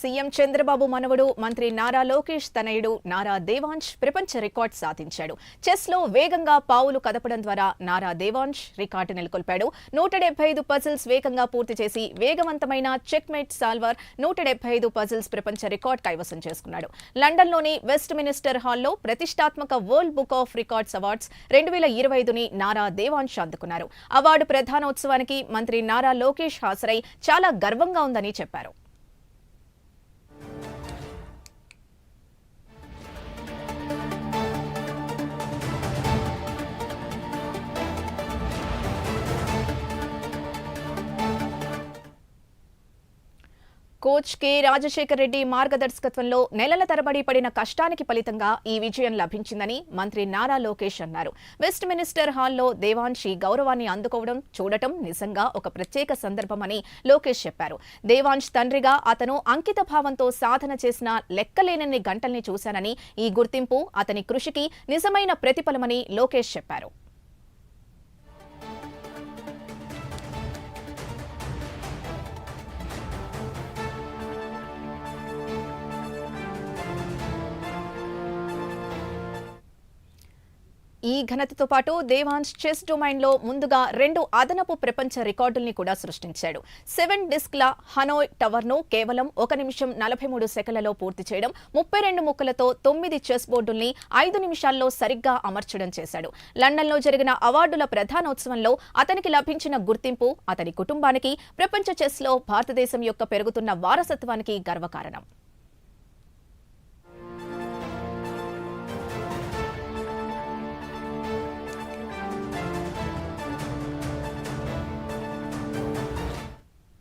CM Chandrababu మనవడు మంత్రి నారా లోకేష్ తనయుడు నారా దేవాంశ్ ప్రపంచ రికార్డ్ సాధించాడు. చెస్లో వేగంగా పావులు కదపడం ద్వారా నారా దేవాంశ్ రికార్డు నెలకొల్పాడు. నూట డెబ్బై ఐదు పజిల్స్ వేగంగా పూర్తి చేసి వేగవంతమైన చెక్ మేట్ సాల్వర్ నూట డెబ్బై ఐదు పజిల్స్ ప్రపంచ రికార్డ్ కైవసం చేసుకున్నాడు. లండన్లోని వెస్ట్ మినిస్టర్ హాల్లో ప్రతిష్టాత్మక world book of records awards రెండు వేల ఇరవై ఐదుని నారా దేవాంశ్ అందుకున్నారు. అవార్డు ప్రధానోత్సవానికి మంత్రి నారా లోకేష్ హాజరై చాలా గర్వంగా ఉందని చెప్పారు. కోచ్ కె రాజశేఖర్ రెడ్డి మార్గదర్శకత్వంలో నెలల తరబడి పడిన కష్టానికి ఫలితంగా ఈ విజయం లభించిందని మంత్రి నారా లోకేష్ అన్నారు. వెస్ట్ మినిస్టర్ హాల్లో దేవాన్షి గౌరవాన్ని అందుకోవడం చూడటం నిజంగా ఒక ప్రత్యేక సందర్భమని లోకేష్ చెప్పారు. దేవాన్ష్ తండ్రిగా అతను అంకిత భావంతో సాధన చేసిన లెక్కలేనన్ని గంటల్ని చూశానని ఈ గుర్తింపు అతని కృషికి నిజమైన ప్రతిఫలమని లోకేష్ చెప్పారు. ఈ ఘనతతో పాటు దేవాన్స్ చెస్ డొమైన్లో ముందుగా రెండు అదనపు ప్రపంచ రికార్డుల్ని కూడా సృష్టించాడు. సెవెన్ డిస్క్ల హనోయ్ టవర్ను కేవలం ఒక నిమిషం నలభై మూడు సెకండ్లలో పూర్తి చేయడం ముప్పై రెండు ముక్కలతో తొమ్మిది చెస్ బోర్డుల్ని ఐదు నిమిషాల్లో సరిగ్గా అమర్చడం చేశాడు. లండన్లో జరిగిన అవార్డుల ప్రధానోత్సవంలో అతనికి లభించిన గుర్తింపు అతని కుటుంబానికి ప్రపంచ చెస్లో భారతదేశం యొక్క పెరుగుతున్న వారసత్వానికి గర్వకారణం.